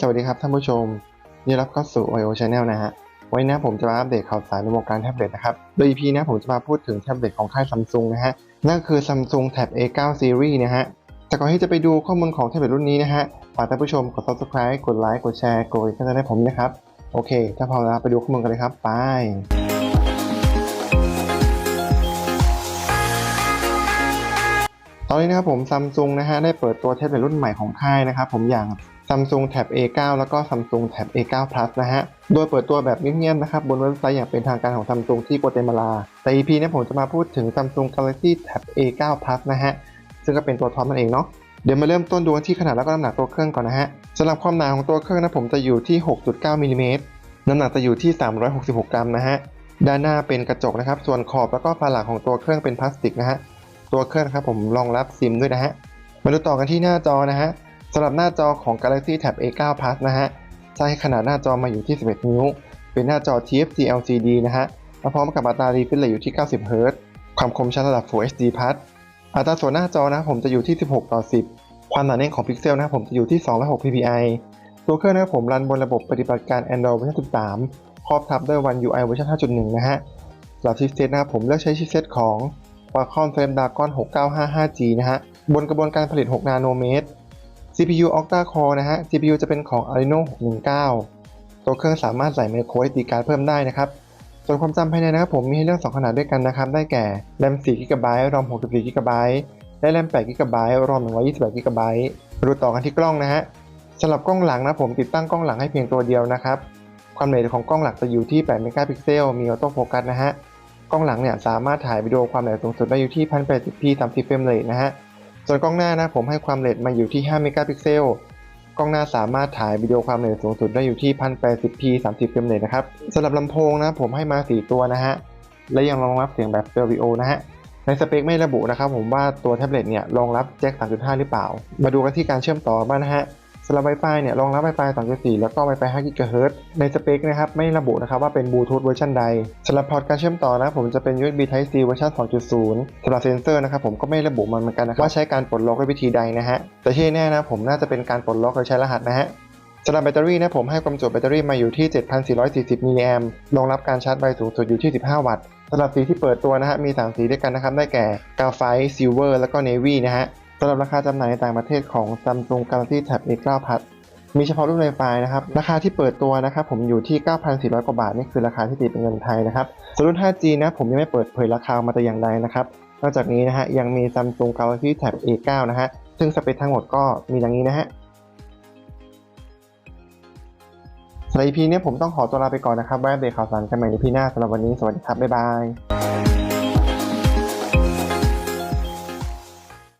สวัสดีครับท่านผู้ชมยินดีรับเข้าสู่ IO Channel นะฮะวันนี้นะผมจะมาอัปเดตข่าวสารในวงการแท็บเล็ตนะครับ โดย EP นะผมจะมาพูดถึงแท็บเล็ตของค่ายซัมซุงนะฮะ นั่นคือ Samsung Tab A9 Series นะฮะ แต่ก่อนที่จะไปดูข้อมูลของแท็บเล็ตรุ่นนี้นะฮะ ฝากท่านผู้ชมกด Subscribe กดไลค์กดแชร์กดกระดิ่งให้ผมนะครับ โอเค ถ้าพร้อมแล้วไปดูข้อมูลกันเลยครับ ไปตอนนี้นะครับผมซัมซุงนะฮะได้เปิดตัวแท็บเล็ตรุ่นใหม่ของค่ายนะครับผมอย่าง Samsung Tab A9 แล้วก็ Samsung Tab A9 Plus นะฮะ โดยเปิดตัวแบบเงียบๆนะครับ บนเว็บไซต์อย่างเป็นทางการของ Samsung ที่โกเตมาลา แต่ EP นี้ผมจะมาพูดถึง Samsung Galaxy Tab A9 Plus นะฮะ ซึ่งก็เป็นตัวท็อปนั่นเองเนาะ เดี๋ยวมาเริ่มต้นดูที่ขนาดแล้วก็น้ำหนักตัวเครื่องก่อนนะฮะสำหรับความหนาของตัวเครื่องนะผมจะอยู่ที่ 6.9มิลลิเมตรน้ำหนักจะอยู่ที่ 366 กรัมนะฮะ ด้านหน้าเป็นกระจกนะครับ ส่วนขอบแล้วก็ฝาหลังของตัวเครื่องเป็นพลาสติกนะฮะ ตัวเครื่องครับผมรองรับซิมด้วยนะฮะ มาดูต่อกันที่หน้าจอนะฮะ สำหรับหน้าจอของ Galaxy Tab A9 Plus นะฮะจะให้ขนาดหน้าจอมาอยู่ที่ 11 นิ้ว เป็นหน้าจอ TFT LCD นะฮะและพร้อมกับอัตรา refresh rate อยู่ที่ 90 Hz ความคมชัดระดับ Full HD Plus อัตราส่วนหน้าจอนะผมจะอยู่ที่ 16 ต่อ 10 ความหนาแน่นของพิกเซลนะผมจะอยู่ที่ 206 ppi ตัวเครื่องนะครับผมรันบนระบบปฏิบัติการ Android เวอร์ชัน13 ครอบทับด้วย One UI เวอร์ชัน5.1 นะฮะสำหรับชิปเซตนะครับผมเลือกใช้ชิปเซตของ Qualcomm Snapdragon 6955G นะฮะ บนกระบวนการผลิต 6 นาโนเมตร CPU Octa Core นะฮะ CPU จะเป็นของ Adreno 619 ตัวเครื่องสามารถใส่ micro SD card เพิ่มได้นะครับ ส่วนความจำภายในนะครับผมมีให้เลือก 2 ขนาดด้วยกันนะครับ ได้แก่ RAM 4 GB ROM 64 GB และ RAM 8 GB ROM 128 GB มาดูต่อกันที่กล้องนะฮะสำหรับกล้องหลังนะผมติดตั้งกล้องหลังให้เพียงตัวเดียวนะครับ ความละเอียดของกล้องหลักจะอยู่ที่ 8 เมกะพิกเซล มีออโต้โฟกัสนะฮะ กล้องหลังเนี่ยสามารถถ่ายวิดีโอความละเอียดสูงสุดได้อยู่ที่ 1080p 30เฟรมเรทนะฮะ ส่วนกล้องหน้านะผมให้ความละเอียดมาอยู่ที่ 5 เมกะพิกเซล กล้องหน้าสามารถถ่ายวิดีโอความละเอียดสูงสุดได้อยู่ที่ 1080p 30เฟรมเลยนะครับสำหรับลำโพงนะผมให้มา 4 ตัวนะฮะ และยังรองรับเสียงแบบสเตอริโอนะฮะ ในสเปคไม่ระบุนะครับผมว่าตัวแท็บเล็ตเนี่ยรองรับแจ็ค 3.5 หรือเปล่า มาดูกันที่การเชื่อมต่อบ้างนะฮะ สำหรับ Wi-Fi เนี่ยรองรับ Wi-Fi 2.4 แล้วก็ Wi-Fi 5 GHz ในสเปคนะครับไม่ระบุนะครับว่าเป็นบลูทูธเวอร์ชันใดสำหรับพอร์ตการเชื่อมต่อนะผมจะเป็น USB Type C เวอร์ชัน2.0สำหรับเซนเซอร์นะครับผมก็ไม่ระบุมันเหมือนกันนะครับว่าใช้การปลดล็อกด้วยวิธีใดนะฮะแต่ที่แน่นะผมน่าจะเป็นการปลดล็อกโดยใช้รหัสนะฮะสำหรับแบตเตอรี่นะผมให้ความจุแบตเตอรี่มาอยู่ที่ 7,440มิลลิแอมป์รองรับการชาร์จไวสูงสุดอยู่ที่ 15 วัตต์สำหรับสีที่เปิดตัวนะฮะมี 3 สีด้วยกันนะครับได้แก่กาไฟซิลเวอร์แล้วก็เนวี่นะฮะำหรับราคาจำหน่ายในต่างประเทศของ Samsung Galaxy Tab A9 Plus มีเฉพาะรุ่น Wi-Fi นะครับ ราคาที่เปิดตัวนะครับผมอยู่ที่ 9,400 กว่าบาท นี่คือราคาที่ตีเป็นเงินไทยนะครับส่วนรุ่น 5G นะผมยังไม่เปิดเผยราคามาแต่อย่างใดนะครับนอกจากนี้นะฮะยังมี Samsung Galaxy Tab A9 นะฮะซึ่งสเปคทั้งหมดก็มีดังนี้นะฮะสำหรับ EP เนี้ยผมต้องขอตัวลาไปก่อนนะครับไว้อัปเดตข่าวสารกันใหม่ในพีหน้าสำหรับวันนี้สวัสดีครับบ๊ายบาย